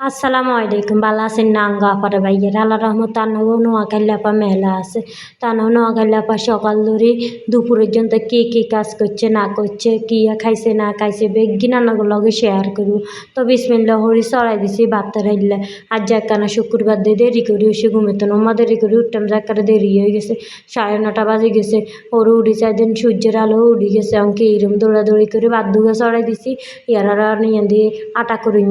আসসালামু আলাইকুম ভালো আছেন না আঙ্গ আপারে ভাইয়ের আল্লাহ রহমত তানাগো নোয়াখাল্লাপা মেলা আছে তানাও নোয়াখাল্লাপা সকাল ধরে দুপুর পর্যন্ত কে কে কাজ করছে না করছে কি খাইছে না খাইছে বেগিন আনাগো লগে শেয়ার করব তো বিসমিল্লা হরি চড়াই দিছি ভাত রাইলে আজ যাকানা শুক্রবার দিয়ে দেরি করে এসে ঘুমেতো নমা দেরি করে উঠতাম যাকারে দেরি হয়ে গেছে সাড়ে নটা বাজে গেছে ওর উড়ি চাইদিন সূর্যের আলো উড়ি গেছে অঙ্কে এরম দৌড়াদৌড়ি করে দুগা চড়াই দিছি ইয়ারা নিয়ে দিয়ে আটা করু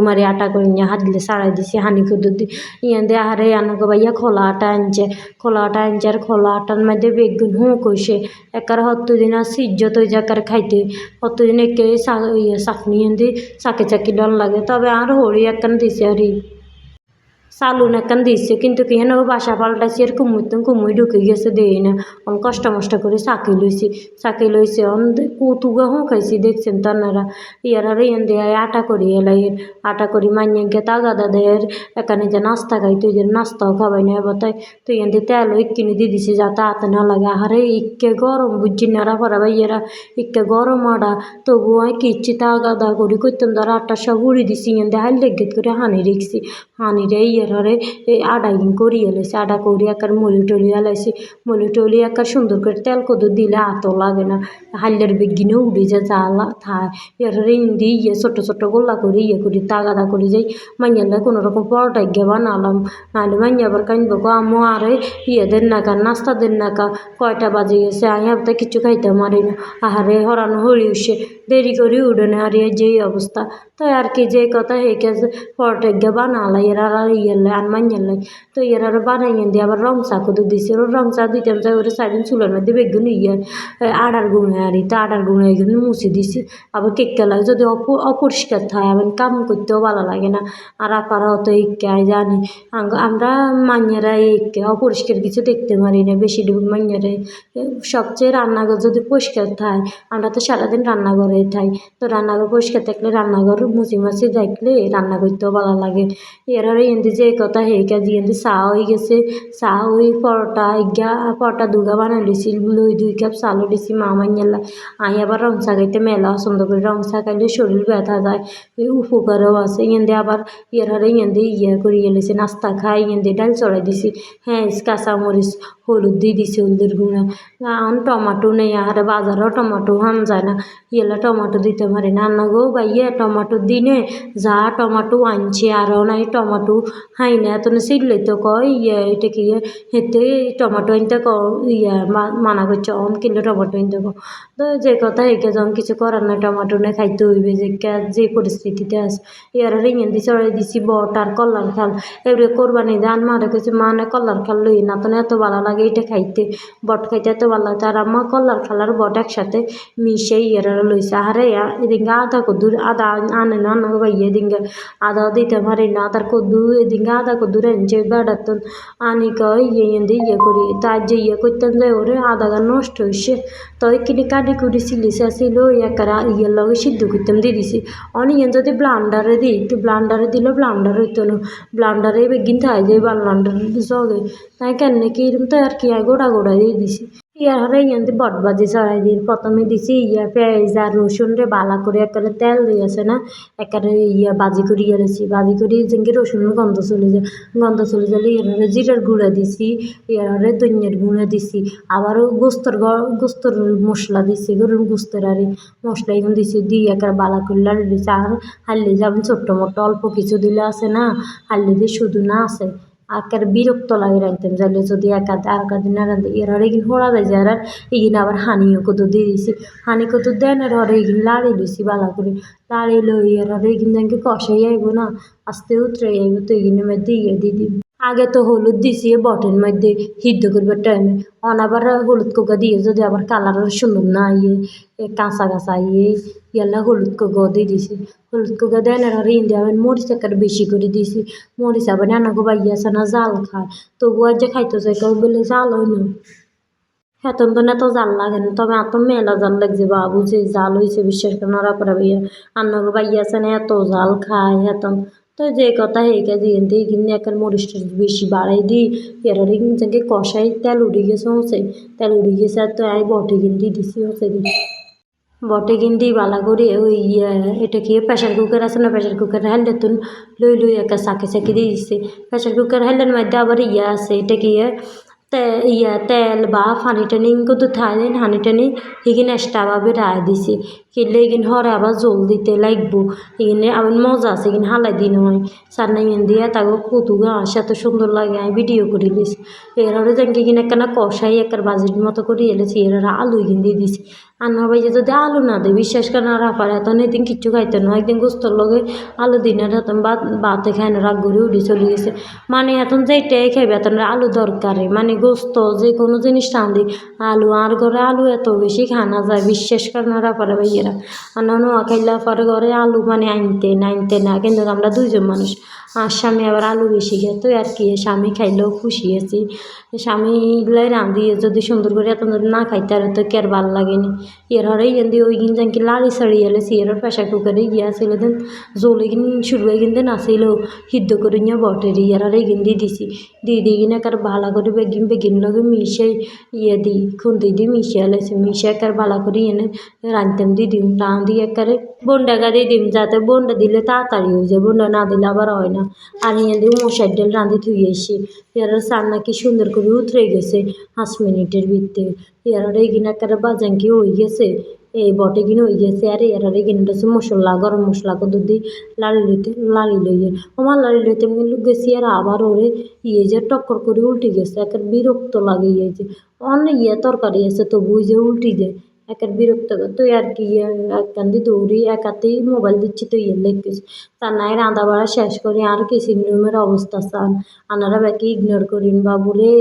মারি আটা করি হাত দিলে সারাই দিছি হানি কুদুর দি ইয়ান দিয়ে আহারে আনাকে ভাইয়া খোলা আটা আনছে খোলা আটা আনছে আর খোলা আটার মধ্যে বেগুন হুঁ কইছে একার হত্তু দিন আর সিজ্জত ওই জাকার খাইতে হত্তু দিন একে ইয়ে চাকনি এনে চাকে চাকি ডর লাগে তবে আর হরি একখান দিছে আর সালুন একখান দিচ্ছে কিন্তু কি হেন বাসা পাল্টাইছি আর কুমুর কুমুই ঢুকে গেছে দেই না অন কষ্ট মষ্ট করে চাকি লইছি চাকি লইছে অন কতুগা হোঁ খাইছি দেখছেন তানারা ইয়ার আর ইয়ান দিয়ে আটা করি এলাই আটা করি মাইনে গে তাগাদা দেয়ের এখানে যে নাস্তা খাই তুই যে নাস্তাও খাবাই না এবার তাই তুই ইয়ান দিয়ে তেল ইকিনি দিয়ে দিছি যাতে হাতে না লাগে আহারে ইকে গরম বুঝছি নারা পরা ভাইয়েরা ইকে গরম আডা তবু আমি কিচ্ছি তাগাদা করি করতাম ধর আটটা সব উড়ি দিছি ইয়ান দিয়ে হাইল করে হানি রেখছি হানি রে ইয়ে ঘরে এই আডা করিয়ে লাইছি আডা করি একার মলি টলি লাইছি মলি টলি একার সুন্দর করে তেল কত দিলে আত লাগে না হাল্লের বেগিনে উড়ে যা জ্বালা থায় এর ইন্দি ইয়ে ছোটো ছোটো গোল্লা করে ইয়ে করি তাগাদা করে যাই মাইয়ালে কোনো রকম পরোটা গিয়ে বানালাম নাহলে মাইয়া আবার কানবো গো আমো আরে ইয়ে দেন না কা নাস্তা দেন না কা কয়টা বাজে গেছে আমি তো কিছু খাইতে মারি না আহারে হরানো হরি উঠছে দেরি করে উঠে না আর যেই অবস্থা তাই আর কি যে কথা হে কেছে পরোটা গিয়ে বানালাই এরা আর ইয়ে আর মাইয়ালাই তো এর এরা বানাইয়ে দিয়ে আবার রং চা কত দিছে ওর রং চা দিতাম চাই ওরা সাইডেন চুলের মধ্যে বেগুন ইয়ে আডার গুঁড়ে আর তো আডার গুঁড়ে এগুলো মুছে দিছি আবার কেকটা লাগে যদি অপরিষ্কার থাকে আবার কাম করতেও ভালো লাগে না আর আপারা অত ইক্কায় জানি আমরা মাইয়ারা ইক্কে অপরিষ্কার কিছু দেখতে পারি না বেশি ডুব মাইয়ারাই সবচেয়ে রান্নাঘর যদি পরিষ্কার থাকে আমরা তো সারাদিন রান্না রান্নাঘরে থাই তো রান্নাঘর পরিষ্কার থাকলে রান্নাঘর মুছি মাছি দেখলে রান্না করতেও ভালো লাগে। এরা এন্দি যে কথা হেইকা জিয়েন্দি চা হয়ে গেছে। চা হই পরোটা ইগা পরোটা দুগা বানাই লিছি, লই দুই কাপ চালও দিছি মা মাইয়ালা। আই আবার রং চা খাইতে মেলা পছন্দ করি। রং চা খাইলে শরীর ব্যথা যায় উপকারও আছে। ইয়েন্দি আবার ইয়ার হারে ইয়েন্দি ইয়া করি এলেছে নাস্তা খাই ইয়েন্দি ডাল চড়াই দিছি। হ্যাঁ কাঁচামরিচ, হলুদ দিয়ে দিছি হলুদের গুঁড়া। টমাটো নেই, আর বাজারও টমাটো হাম যায় না। ইয়েলা টমাটো দিতে পারি না। গো ভাইয়া, টমাটো দিনে যা টমাটো আনছে আরও নাই টমাটো হাই না, এত সিডলে তো কয় ইয়ে এটা কি হেতে টমাটো আনতে ক ইয়া মানা করছে, অন কিনলে টমাটো আনতে কো তো যে কথা, একে যখন কিছু করার না টমাটো নে খাইতে হইবে, যে যে পরিস্থিতিতে আছে। ইয়ার রিঙেন দিয়ে চড়াই দিছি বট আর কল্লার খাল। এবারে কোরবানি ধান মারে কইছে মানে কল্লার খাল লই না, তো এত ভালো লাগে এটা খাইতে। বট খাইতে এত ভালো লাগে আর আমার কল্লার খাল আর বট একসাথে মিশে ইয়ারা লইছে। আরে এদিকে আধা কদ্দুর আধা আনে না ভাইয়া এদিকে আধা দিতে পারি না আদার কদ্দু এদিকে আধা কদ্দুর এনছে বেড়াতন আনি কয় ইয়ে এনে ইয়ে করি তার যে ইয়ে করতাম যে ওরে আধা গা নষ্ট হয়েছে তো কিনে কাটি কুটি সিলিসে ছিল একার ইয়ের লগে সিদ্ধ করতাম দিয়ে দিছি অনিয়ন যদি ব্লান্ডারে দিই একটু ব্লান্ডারে দিলে ব্লান্ডার হইতো না ব্লান্ডারে বেগিন থাই যে ব্লান্ডার ইয়ার হরে ইয়ান্তি বটবাজি চড়াই দিই প্রথমে দিছি, ইয়া পেঁয়াজ আর রসুন রে বালা করে একেবারে তেল দিয়েছে না, একেবারে ইয়া বাজি করি ইয়ারেছি বাজি করি যেঙ্গে রসুনের গন্ধ চলে যায়, গন্ধ চলে গেলে ইয়ার হরে জিরার গুঁড়া দিছি ইয়ার হরে ধনিয়ার গুঁড়া দিছি, আবারও গোস্তর গোস্তর মশলা দিছি, গরুর গোস্তর আর মশলা এগুলো দিছি, দিয়ে একেবারে বালা করে লাড়ি দিছি, আর হাল্লি যাবেন ছোট্ট মোট্ট অল্প কিছু দিলে আছে না, হাল্লি দিয়ে শুধু না আছে আকার বিরক্ত লাগে রাঁধতাম যাইলে যদি একা আর দিন না রাঁধে এর হরে এগিন হোড়া যায় যারা এগিন আবার হানিও কত দিয়ে দিছি। হানি কত দেন এর হরে এগিন লাড়ি লইছি বালা করে। লাড়ি লই এর হরে এগিন দেখে কষাই আইব না, আস্তে উতরে আইব তো এগিনের মধ্যে ইয়ে দিয়ে দিই আগে তো হলুদ দিছি বটের মধ্যে সিদ্ধ করবার টাইমে অন আবার হলুদ কোকা দিয়ে যদি আবার কালার সুন্দর না ইয়ে কাঁচা কাঁচা ইয়ে ইয়ালা হলুদ কোকা দিয়ে দিছি। হলুদ কোকা দেন আর ইন্দি আবার মরিচ একটা বেশি করে দিছি। মরিচ আবার নানা গো বাইয়া আছে না, জাল খায়। তবু আর যে খাইতে চাই কেউ বলে জাল না। হেতন তো এত জাল লাগে না, তবে এত মেলা জাল লাগছে বাবু, যে জাল হয়েছে বিশ্বাস করে না পরে ভাইয়া। আন্না গো বাইয়া আছে না, এত জাল খায় হেতন। তো যে কথা হেঁকে দিয়ে দিই কিন্তু একের মরিচটা বেশি বাড়াই দিই এরারে যাকে কষাই তেল উড়ে গেছে হচ্ছে তেল উড়ে গেছে তো আই বটে কিন্তু দিছি হচ্ছে বটে কিন্তু বালা করে ওই এটা কি প্রেশার কুকার আছে না প্রেশার কুকার হেললে তুন লই লই একটা সাকে সাকে দিয়ে দিছে প্রেশার কুকার হেললের মধ্যে আবার ইয়ে আছে এটা কি তে, ইয়া, তেল বা পানি টানি কত থাই দেন হানি টানি সেইখিনি এক্সট্রাভাবে রায় দিছি। কিনলে ইগিন হরে আবার জল দিতে লাগব। ইগিনে আবার মজা আছে এখানে হালাই দিন হয় সান্না ইন দিয়ে, তাকে কতু গাছ এত সুন্দর লাগে, আমি ভিডিও করে দিয়েছি এর এররে যেনকে কিনে একখানা কষাই একটা বাজির মতো করে এলেছি এর আলু ইগিন দিয়ে দিছি। আন্না ভাইয়া যদি আলু না দেয়, বিশ্বাস করে না রাপার এত এদিন কিচ্ছু খাইতে না, একদিন গোস্তর লগে আলু দিনে ভাত, ভাতে খাই না রাগ করে উঠে চলে গেছে। মানে এখন যেটাই খাইবে, এত আলু দরকারে। মানে গোস্ত, যে কোনো জিনিস রাঁধি, আলু আর ঘরে আলু এত বেশি খানা যায়, বিশ্বাস করে না রাপারে ভাইয়েরা। আর নোয়া খাইলা পরে ঘরে আলু মানে আনতে না আনতে না, কিন্তু আমরা দুইজন মানুষ। আর স্বামী আবার আলু বেশি খেত আর কি? স্বামী খাইলেও খুশি আছি। স্বামী লাই রাঁধিয়ে যদি সুন্দর করে এত না খাইতে আর তো কের ভালো লাগেনি। এর হরে ইয়েন দিয়ে ওই গিন যাঙ্কি লাড়ি সাড়ি এলে সিয়ের প্রেশার কুকারে গিয়া ছিল দেন, জলে শুরু শুরুয়ে কিন্তু নাছিল সিদ্ধ করে নিয়ে বটে ইয়ার হরে গিন দিয়ে দিছি। দিয়ে দিয়ে কিনে কার ভালো করে বেগিন বেগিন লগে মিশে ইয়ে দিই, খুন্তি দিয়ে মিশিয়ে এলেছে মিশে একার ভালো করে এনে রাঁধতাম দিয়ে দিম, রাঁধি একারে বন্ডাকা দিয়ে দিম, যাতে বন্ডা দিলে তাড়াতাড়ি হয়ে যায়, বন্ডা না দিলে আবার হয় না। আর ইয়ে দিয়ে মশার ডাল রাঁধি থুই এসি এর রান্না কি সুন্দর করে উতরে গেছে পাঁচ মিনিটের ভিতরে এর এগিনা একারে বাজাঙ্কি হয়ে গেছে? এই বটে কিনে হয়ে গেছে। আর এর এগিনে হচ্ছে মশলা, গরম মশলা কত দিয়ে লাড়ি লইতে, লাড়ি লইয়ে। আমার লাড়ি লইতে আমি গেছি আর আবার ওরে ইয়ে যে টক্কর করে উল্টে গেছে। একের বিরক্ত লাগে ইয়ে যে। অনেক ইয়ে তরকারি আছে তবুই যে উল্টি যায়। একের বিরক্ত তুই আর কি একখান দৌড়ি একাতেই মোবাইল দিচ্ছি তুই ইয়ে লেগেছিস তার নাই রাঁধা বাড়া শেষ করি আর কিচিং রুমের অবস্থা চান আনারা বাকি ইগনোর করিন বাবুরে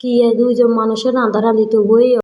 কি দুইজন মানুষের রাঁধা রাঁধি তবুই